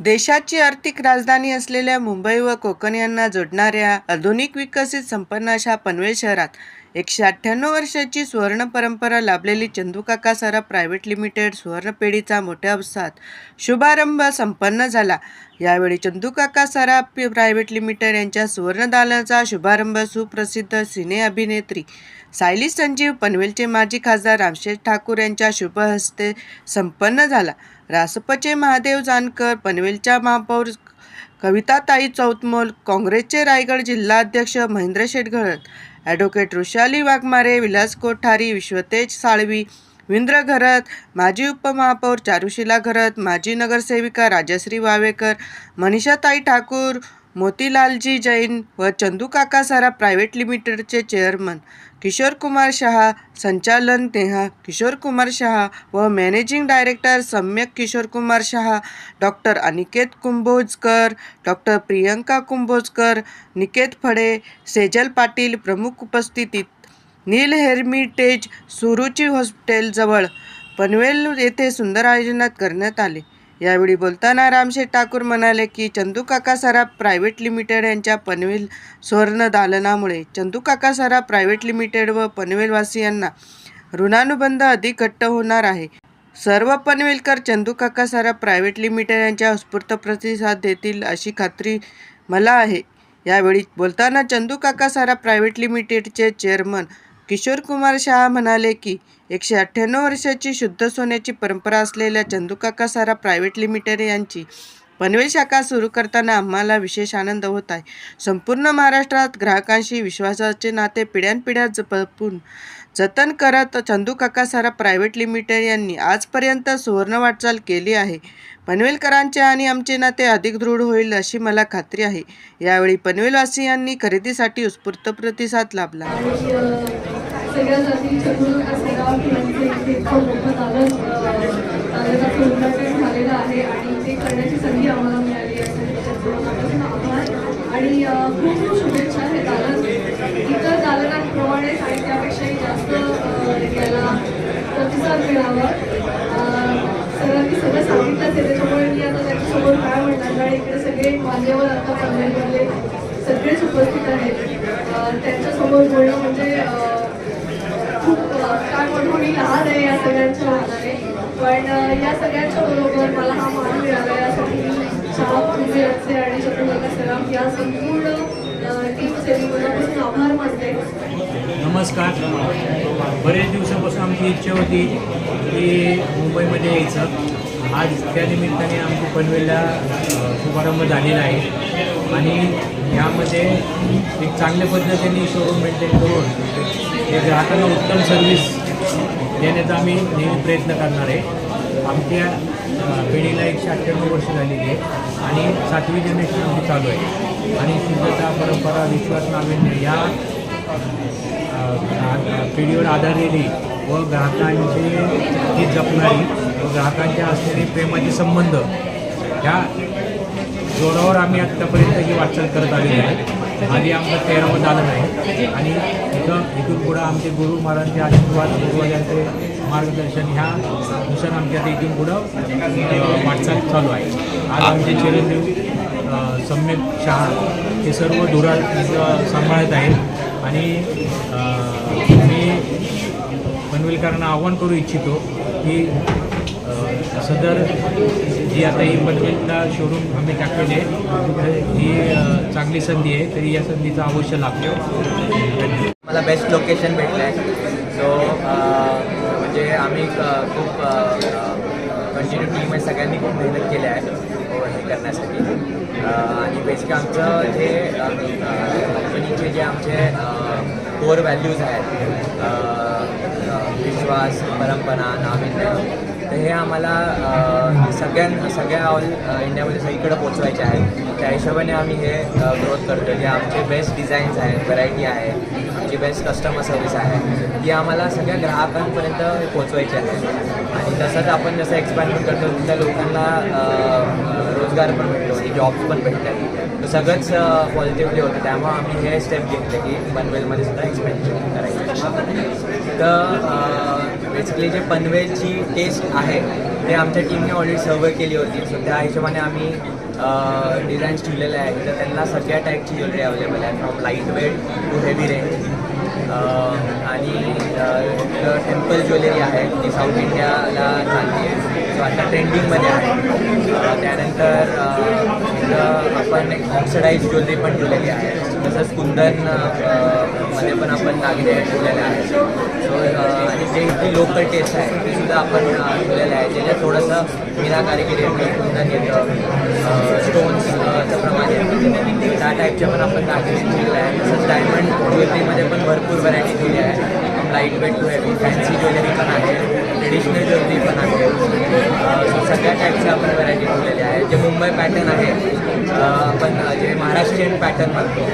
देशाची आर्थिक राजधानी असलेल्या मुंबई व कोकण यांना जोडणाऱ्या आधुनिक विकसित संपन्न अशा पनवेल शहरात एकशे अठ्ठ्याण्णव वर्षाची सुवर्ण परंपरा लाभलेली चंदूकाका सराफ प्रायव्हेट लिमिटेड सुवर्णपेढीचा मोठ्या उत्साहात शुभारंभ संपन्न झाला. यावेळी चंदूकाका सराफ प्रायव्हेट लिमिटेड यांच्या सुवर्णदालनाचा शुभारंभ सुप्रसिद्ध सिने अभिनेत्री सायली संजीव पनवेलचे माजी खासदार रामशेष ठाकूर यांच्या शुभहस्ते संपन्न झाला. रासपचे महादेव जानकर पनवेलच्या महापौर कविताताई चौतमोल काँग्रेसचे रायगड जिल्हाध्यक्ष महेंद्र शेठ ॲडव्होकेट वृषाली वाघमारे विलास कोठारी विश्वतेज साळवी विंद्र घरत माजी उपमहापौर चारुशिला घरत माजी नगरसेविका राजश्री वावेकर मनीषाताई ठाकूर मोतीलालजी जैन व चंदूकाका सारा प्रायव्हेट लिमिटेडचे चेअरमन. किशोर कुमार शहा संचालन नेहा किशोर कुमार शहा व managing director Samyak Kishor Kumar Shah doctor Aniket Kumbhojkar doctor Priyanka Kumbhojkar Niket Phade Sejal Patil प्रमुख उपस्थितीत. नील हेर्मिटेज सुरुची हॉस्पिटलजवळ पनवेल येथे सुंदर आयोजनात करण्यात आले. यावेळी बोलताना रामशेठ ठाकूर म्हणाले की चंदूकाका सराफ प्रायव्हेट लिमिटेड यांच्या पनवेल सुवर्ण दालनामुळे चंदूकाका सराफ प्रायव्हेट लिमिटेड व पनवेलवासियांना ऋणानुबंध अधिक घट्ट होणार आहे. सर्व पनवेलकर चंदूकाका सराफ प्रायव्हेट लिमिटेड यांच्या उत्स्फूर्त प्रतिसाद देतील अशी खात्री मला आहे. यावेळी बोलताना चंदूकाका सराफ प्रायव्हेट लिमिटेडचे चेअरमन किशोर कुमार शहा म्हणाले की एकशे अठ्ठ्याण्णव वर्षाची शुद्ध सोन्याची परंपरा असलेल्या चंदूकाका सारा प्रायव्हेट लिमिटेड यांची पनवेल शाखा सुरू करताना आम्हाला विशेष आनंद होत आहे. संपूर्ण महाराष्ट्रात ग्राहकांशी विश्वासाचे नाते पिढ्यानपिढ्या जपून जतन करत चंदूकाका सारा प्रायव्हेट लिमिटेड यांनी आजपर्यंत सुवर्ण वाटचाल केली आहे. पनवेलकरांचे आणि आमचे नाते अधिक दृढ होईल अशी मला खात्री आहे. यावेळी पनवेलवासियांनी खरेदीसाठी उत्स्फूर्त प्रतिसाद लाभला. सगळ्यासाठी अ, सगळ्यात आधी इतकं मोठं दालन दालनाचं उद्घाटन झालेलं आहे आणि ते करण्याची संधी आम्हाला मिळाली आहे. आभार आणि खूप खूप शुभेच्छा हे दालन इतर दालनांप्रमाणेच आणि त्यापेक्षाही जास्त याला प्रतिसाद मिळावा. अ, सरांनी सगळं सांगितलंच आहे. त्याच्यामुळे मी आता त्याच्यासमोर काय म्हणणार आणि इकडे सगळे मान्यवर आता पनवेलमधले सगळेच उपस्थित आहेत. त्यांच्यासमोर बोलणं म्हणजे अ, कोणी लहान आहे या सगळ्यांच्या मानाने पण या सगळ्यांच्या बरोबर मला हा मान मिळाला यासाठी मी शाह तुझे आणि चंद्रकाका सराम या संपूर्ण टीमचे मी मनापासून आभार मानते. नमस्कार. बरेच दिवसापासून आमची इच्छा होती की मुंबईमध्ये यायचं. आज त्या निमित्ताने आमची पनवेलला शुभारंभ झालेला आहे. आणि यामध्ये एक चांगल्या पद्धतीने शोरूम मेंटेन करून ते ग्राहकांना उत्तम सर्व्हिस देण्याचा आम्ही नेहमी प्रयत्न करणार आहे. आमच्या पिढीला एकशे अठ्ठ्याण्णव वर्ष झालेली आहे आणि सातवी जनरेशन आमची चालू आहे. आणि शुद्धता परंपरा विश्वास नाविन्य या पिढीवर आधारलेली व ग्राहकांचे जी जपणारी व ग्राहकांच्या असलेले प्रेमाचे संबंध ह्या जोडावर आम्ही आत्तापर्यंत ही वाटचाल करत आलेली आहे. आधी आमचं तेरावं चालत आहे आणि इथं इथून पुढं आमचे गुरु महाराजांचे आशीर्वाद गुरुवाजांचे मार्गदर्शन ह्या नुसार आमच्या इथून पुढं वाटचाल चालू आहे. आज आमचे चिरंजीव सम्यक शहा हे सर्व धुरा सांभाळत आहेत. आणि मी पनवेलकरांना आव्हान करू इच्छितो की सदर जी आता ही पनवेलला शोरूम आम्ही टाकलेली आहे. ही चांगली संधी आहे तरी या संधीचा अवश्य लाभ मला बेस्ट लोकेशन भेटलं आहे सो म्हणजे आम्ही खूप कंटिन्यू टीम आहे सगळ्यांनी खूप मेहनत केली आहे. हो, हे करण्यासाठी. आणि बेसिक आमचं जे कंपनीचे जे आमचे कोर व्हॅल्यूज आहेत विश्वास परंपरा नाविन्य तर हे आम्हाला सगळ्यां सगळ्या ऑल इंडियामध्ये सगळीकडे पोचवायचे आहे त्या हिशोबाने आम्ही हे ग्रोथ करतो जे आमचे बेस्ट डिझाईन्स आहेत व्हरायटी आहे आमची बेस्ट कस्टमर सर्व्हिस आहे ती आम्हाला सगळ्या ग्राहकांपर्यंत पोचवायची आहे. आणि तसंच आपण जसं एक्सपॅन्डमेंट करतो त्या लोकांना रोजगार पण भेटतो म्हणजे आणि जॉब्स पण भेटतात. तर सगळंच पॉझिटिव्हली होतं. त्यामुळे आम्ही हे स्टेप घेतले की पनवेलमध्ये सुद्धा एक्सपेन्शन करायचं. तर बेसिकली जे पनवेलची टेस्ट आहे ते आमच्या टीमने ऑलरेडी सर्वे केली होती. सो त्या हिशोबाने आम्ही डिझाईन्स ठेवलेले आहेत. तर त्यांना सगळ्या टाईपची ज्वेलरी अवेलेबल आहे from light weight to heavy range आणि टेम्पल ज्वेलरी आहे ती साऊथ इंडियाला चालली आहे. सो आता ट्रेंडिंगमध्ये आहे. त्यानंतर आपण एक ऑक्सिडाईज ज्वेलरी पण ठेवलेली आहे. तसंच कुंदनमध्ये पण आपण दागिने ठेवलेले आहेत. सो आणि जे इथली लोकल टेस्ट आहे ते सुद्धा आपण ठेवलेलं आहे ज्याच्यात थोडंसं मीनाकारीगिरी येते कुंदन येतं स्टोन्सचं प्रमाण येतं. त्या टाईपचे पण आपण दागिने ठेवलेले आहे तसंच डायमंड ज्वेलरीमध्ये पण भरपूर व्हरायटी ठेवली आहे. Light weight to heavy fancy jewellery पण आहे ट्रेडिशनल ज्वेलरी पण आहे. सगळ्या टाईपच्या आपण व्हरायटी ठेवलेल्या आहे जे मुंबई पॅटर्न आहे आपण जे महाराष्ट्रीयन पॅटर्न म्हणतो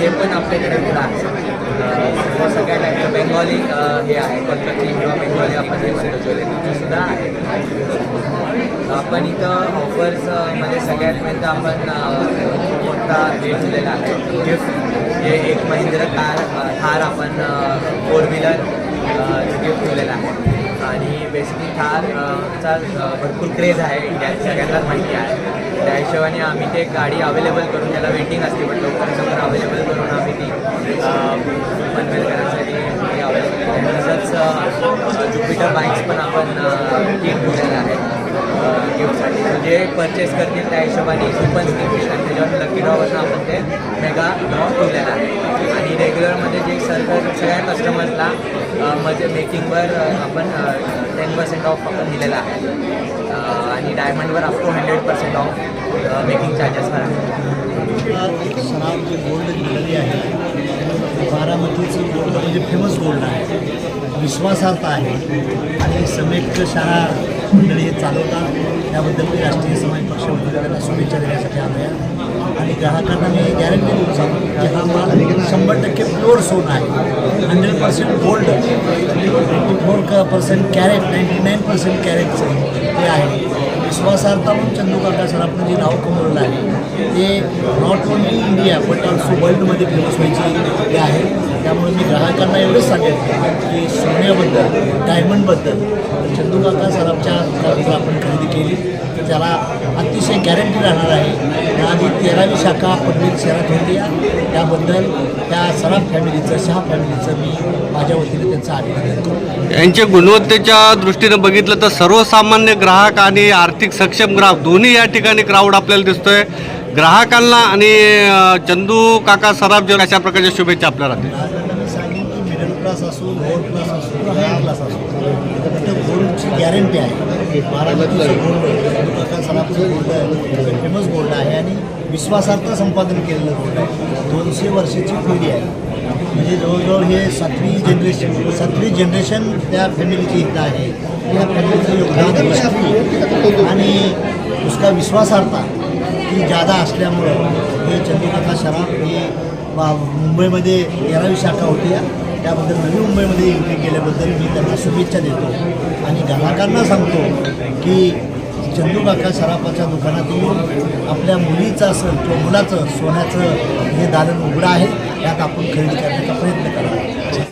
ते पण आपल्याकडे पुढं आहे. सगळ्या टाईपचं बेंगॉली हे आहे. कोलकाती किंवा बेंगॉली आपण जे म्हणतो ज्वेलरी सुद्धा आहे. आपण इथं ऑफर्समध्ये सगळ्यात मेन आपण अ, खूप मोठा हे आहे गिफ्ट हे एक महिंद्रा कार थार आपण फोर व्हीलर गिफ्ट ठेवलेला आहे. आणि बेसिकली थार चा भरपूर क्रेज आहे इंडियात सगळ्यांनाच माहिती आहे. त्या हिशोबाने आम्ही ते गाडी अवेलेबल करून त्याला वेटिंग असते पण लवकरात लवकर अवेलेबल करून आम्ही ती अ, पनवेलकरांसाठी अवेलेबल आहे तसंच ज्युपिटर बाईक्स पण आपण टीम दिलेलं आहेत. गिफ्टसाठी जे परचेस करतील त्या हिशोबाने कुपन स्कीम आणि त्याच्यावर लकी ड्रॉवरनं आपण ते मेगा ड्रॉ ठेवलेलं आहे. आणि रेग्युलरमध्ये जे सर्व सगळ्या कस्टमर्सला म्हणजे मेकिंगवर आपण टेन पर्सेंट ऑफ आपण दिलेला आहे. आणि डायमंडवर up hundred percent off making charges आहे. जे गोल्ड ज्वेलरी आहे बारामतीचं गोल्ड म्हणजे फेमस गोल्ड आहे. विश्वासार्थ आहे. आणि समेक शाळा मंडळी हे चालवतात. त्याबद्दल मी राष्ट्रीय समाज पक्ष त्यांना शुभेच्छा देण्यासाठी आलो आहे आणि ग्राहकांना मी गॅरंटी देऊ सांगतो की हा माल शंभर टक्के प्युअर सोन आहे. Hundred percent gold ninety four percent carat ninety nine percent कॅरेटचं हे आहे. विश्वासार्हता म्हणून चंदू काका सराफनं जे नाव कमवलं आहे ते not only India but also वर्ल्डमध्ये फेमस व्हायची हे आहे. त्यामुळे मी ग्राहकांना एवढंच सांगेन की सोन्याबद्दल डायमंडबद्दल चंदू काका सराफच्या आपण खरेदी केली. तर त्याला अतिशय गॅरंटी राहणार आहे. माझी तेरावी शाखा पनवेल शहरात होती. त्याबद्दल त्या सराफ फॅमिलीचं शहा फॅमिलीचं मी माझ्या वतीने त्यांचं अभिनंदन करतो. यांच्या गुणवत्तेच्या दृष्टीनं बघितलं तर सर्वसामान्य ग्राहक आणि आर्थिक सक्षम ग्राहक दोन्ही या ठिकाणी क्राऊड आपल्याला दिसतोय. ग्राहकांना आणि चंदू काका सराफ जे अशा प्रकारच्या शुभेच्छा आपल्याला राहतील. सांगेन की मिडल क्लास असो लोअर क्लास असो हाय क्लास असो गॅरंटी आहे. बारामतीचं फेमस बोर्ड आहे आणि विश्वासार्थ संपादन केलेलं बोर्ड आहे. दोनशे वर्षाची पिढी आहे. म्हणजे जवळजवळ हे सातवी जनरेशन सातवी जनरेशन त्या फॅमिलीची इथं आहे. त्या फॅमिलीचं योगदान आणि उसका विश्वासार्हता ही जादा असल्यामुळं हे चंद्रकांता शराफ हे मुंबईमध्ये तेरावी शाखा होती. त्याबद्दल नवी मुंबईमध्ये एंट्री केल्याबद्दल मी त्यांना शुभेच्छा देतो. आणि ग्राहकांना सांगतो की चंदूकाका सराफाच्या दुकानातून आपल्या मुलीचं असेल किंवा मुलाचं सोन्याचं हे दालन उघडं आहे. त्यात आपण खरेदी करण्याचा प्रयत्न करावा